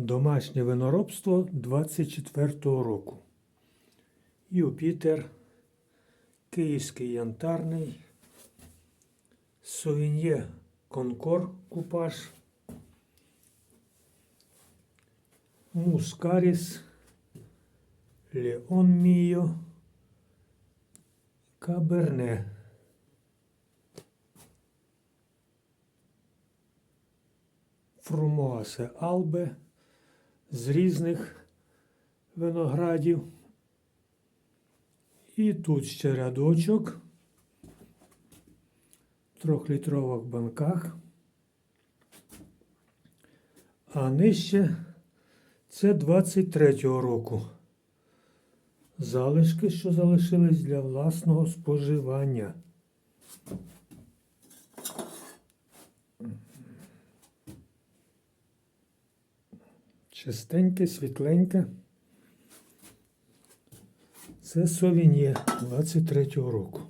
Домашнє виноробство 24-го року. Юпітер, Київський янтарний, Совін'є Конкор купаж, Мускаріс, Леон Міо, Каберне. Фрумоасе Албе з різних виноградів. І тут ще рядочок в трьохлітрових банках. А нижче це 23-го року. Залишки, що залишились для власного споживання. Чистеньке, світленьке. Це совінє 23-го року.